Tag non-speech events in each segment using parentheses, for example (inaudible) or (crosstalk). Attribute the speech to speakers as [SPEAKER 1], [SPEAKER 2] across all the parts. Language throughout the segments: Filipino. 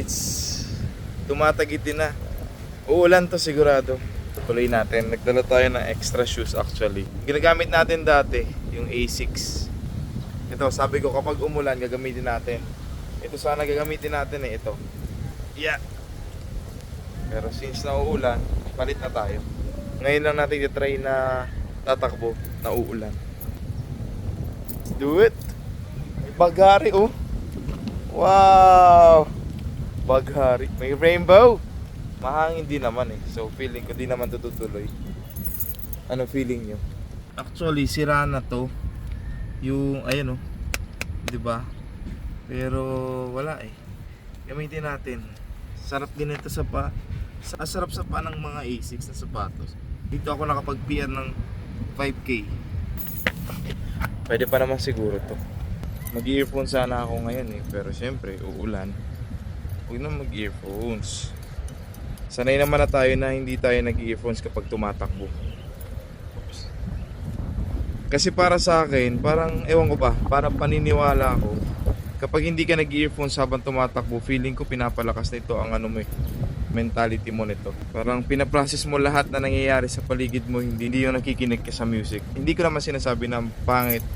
[SPEAKER 1] It's tumatagitin na. Uulan to sigurado. Tuloy natin. Nagdala tayo ng extra shoes actually. Ginagamit natin dati yung A6. Ito, sabi ko kapag umulan, gagamitin natin. Ito sana gagamitin natin eh, ito. Yeah. Pero since nauulan, palit na tayo. Ngayon lang natin i-try na tatakbo na uulan. Let's do it! May baghari oh! Wow! Baghari. May rainbow! Mahangin din naman eh. So feeling ko di naman tututuloy. Ano feeling nyo? Actually, sira na to. Yung, ayun oh. 'Di ba? Pero wala eh. Gamitin natin. Sarap din ito sa pa. Sa sarap sa pa ng mga A6 na sapatos. Dito ako nakapag-PR ng 5K. Pwede pa naman siguro to. Mag-earphone sana ako ngayon eh. Pero syempre, uulan. Huwag na mag-earphones. Sanay naman na tayo na hindi tayo nag-earphones kapag tumatakbo. Kasi para sa akin, parang, ewan ko ba, parang paniniwala ako. Kapag hindi ka nag-earphones habang tumatakbo, feeling ko pinapalakas nito ang ano mo eh, mentality mo nito. Parang pinaprocess mo lahat na nangyayari sa paligid mo, hindi, hindi yung nakikinig ka sa music. Hindi ko naman sinasabi na pangit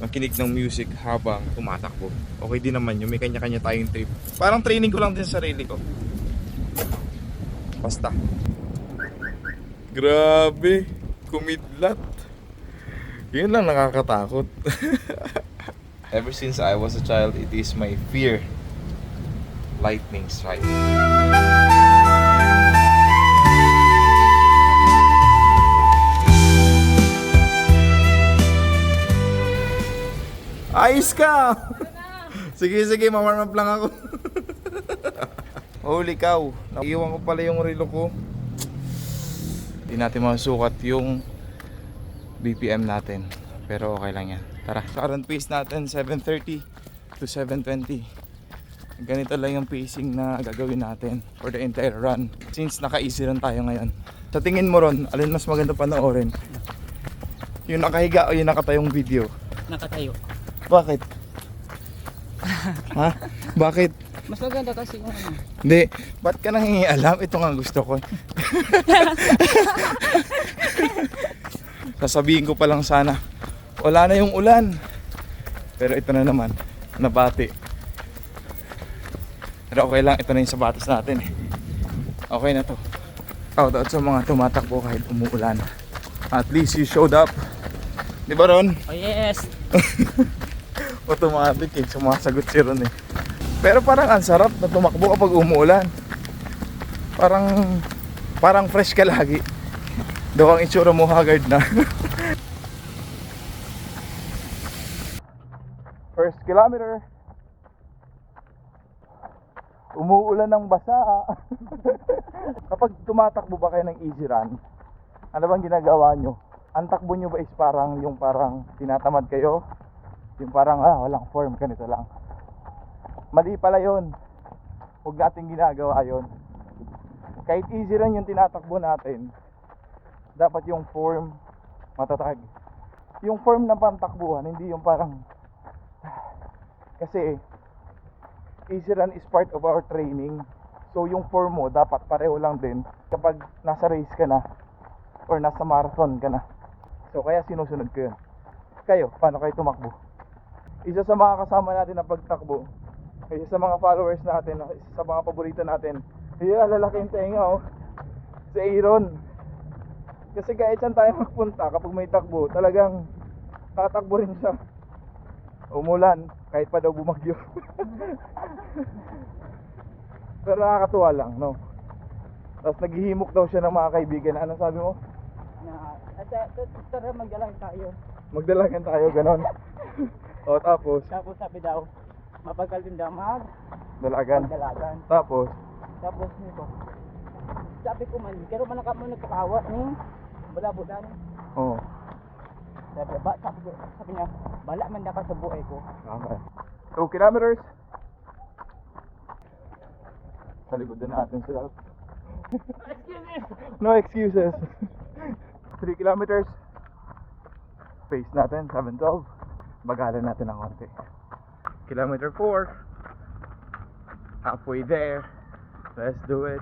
[SPEAKER 1] makinig ng music habang tumatakbo. Okay din naman yun, may kanya-kanya tayong trip. Parang training ko lang din sa sarili ko. Basta. Grabe, kumidlat. Yun lang nakakatakot. (laughs) Ever since I was a child, it is my fear. Lightning strike. Ka! sige, sige, mawarm up lang ako. Holy cow, naiiwan ko pala yung relo ko. Hindi natin masukat yung BPM natin. Pero okay lang yan. Tara, current pace natin 7.30 to 7.20. Ganito lang yung pacing na gagawin natin for the entire run. Since naka-easy run tayo ngayon. Sa tingin mo ron, alin mas maganda panoorin? Yung nakahiga o yung nakatayong video?
[SPEAKER 2] nakatayo.
[SPEAKER 1] Bakit? (laughs) ha? Bakit?
[SPEAKER 2] Mas maganda kasi yung ano.
[SPEAKER 1] Hindi, ba't ka nangingialam? Ito nga gusto ko. (laughs) Sasabihin ko pa lang sana, wala na yung ulan. Pero ito na naman, nabati. Pero okay lang, ito na yung sapatos natin eh. Okay na to. Shout out sa mga tumatakbo kahit umuulan. At least you showed up. Di ba Ron?
[SPEAKER 2] Oh yes! (laughs)
[SPEAKER 1] automatic eh. Sumasagot si Ron eh. Pero parang ang sarap na tumakbo kapag umuulan. Parang parang fresh ka lagi. Daw ang itsura mo haggard na. (laughs) First kilometer. Umuulan ng basa. (laughs) kapag tumatakbo ba kayo ng easy run, ano bang ginagawa nyo? Ang takbo nyo ba is parang yung parang tinatamad kayo? Yung parang ah walang form ganito lang. Mali pala yon. Huwag natin ginagawa yon. Kahit easy run yung tinatakbo natin, dapat yung form matatag. Yung form ng pantakbuhan, hindi yung parang (sighs) kasi easy run is part of our training. So yung form mo dapat pareho lang din kapag nasa race ka na or nasa marathon ka na. So kaya sinusunod ko yun. Kayo, paano kayo tumakbo? Isa sa mga kasama natin na pagtakbo, isa sa mga followers natin, isa sa mga paborito natin, yeah, lalaki yung tenga oh. Si Aaron. Kasi kahit saan tayo magpunta kapag may takbo, talagang tatakbo rin siya. Umulan, kahit pa daw bumagyo. (laughs) Pero nakakatuwa lang, no? Tapos naghihimok daw siya ng mga kaibigan. Ano sabi mo?
[SPEAKER 2] Na, at tara magdala tayo.
[SPEAKER 1] Magdalagan tayo, ganon. (laughs) o tapos,
[SPEAKER 2] Tapos sabi daw, mabagal din daw mag
[SPEAKER 1] dalagan.
[SPEAKER 2] dalagan.
[SPEAKER 1] Tapos,
[SPEAKER 2] Tapos nito. Sabi ko man, pero man ka mo nagkakawa ni bala-bulan.
[SPEAKER 1] oh,
[SPEAKER 2] Sabi ba, sabi ko, sabi niya, bala man na ka sa buhay ko.
[SPEAKER 1] okay. 2 kilometers. Sa likod din natin sila.
[SPEAKER 2] Excuse me! (laughs)
[SPEAKER 1] No excuses. (laughs) 3 kilometers. Pace natin, 7.12. Bagalan natin ng konti. Kilometer 4. Halfway there. Let's do it.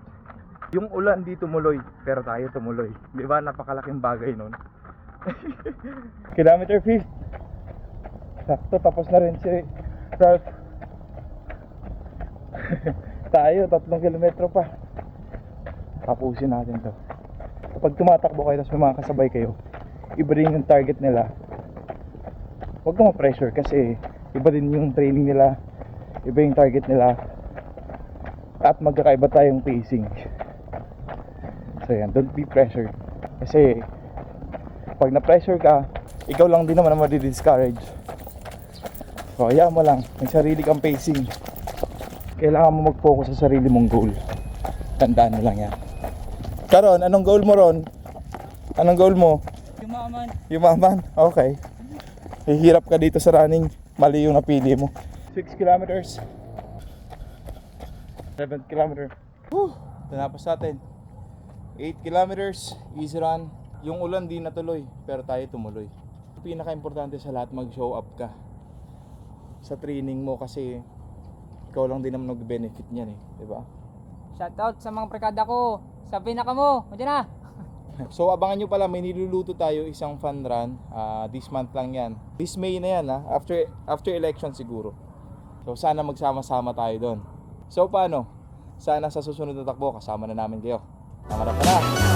[SPEAKER 1] Yung ulan di tumuloy, pero tayo tumuloy. Di ba? Napakalaking bagay nun. (laughs) Kilometer 5. Sakto, tapos na rin si Ralph. (laughs) tayo, tatlong kilometro pa. Tapusin natin to. Kapag tumatakbo kayo, tapos may mga kasabay kayo, iba rin yung target nila. Huwag kang ma-pressure kasi iba din yung training nila, iba yung target nila, at magkakaiba tayong pacing. So yan, don't be pressured. Kasi pag na-pressure ka, ikaw lang din naman ang madi-discourage. So hayaan mo lang, may sarili kang pacing. Kailangan mo mag-focus sa sarili mong goal. Tandaan mo lang yan. Karon, anong goal mo ron? Anong goal mo?
[SPEAKER 2] Yumaman.
[SPEAKER 1] Yumaman? Okay. Hihirap ka dito sa running. Mali yung napili mo. 6 kilometers. 7 kilometer. Whew! Tinapos natin. 8 kilometers. Easy run. Yung ulan di natuloy. Pero tayo tumuloy. Pinaka-importante sa lahat mag-show up ka. Sa training mo kasi ikaw lang din naman nag-benefit niyan eh. 'di ba?
[SPEAKER 2] Shoutout sa mga prekada ko. Sabi na ka mo. Na. (laughs)
[SPEAKER 1] So abangan nyo pala, may niluluto tayo isang fun run. Ah, this month lang yan. This May na yan ha. After, after election siguro. So sana magsama-sama tayo doon. So paano? Sana sa susunod na takbo kasama na namin kayo. Tama na.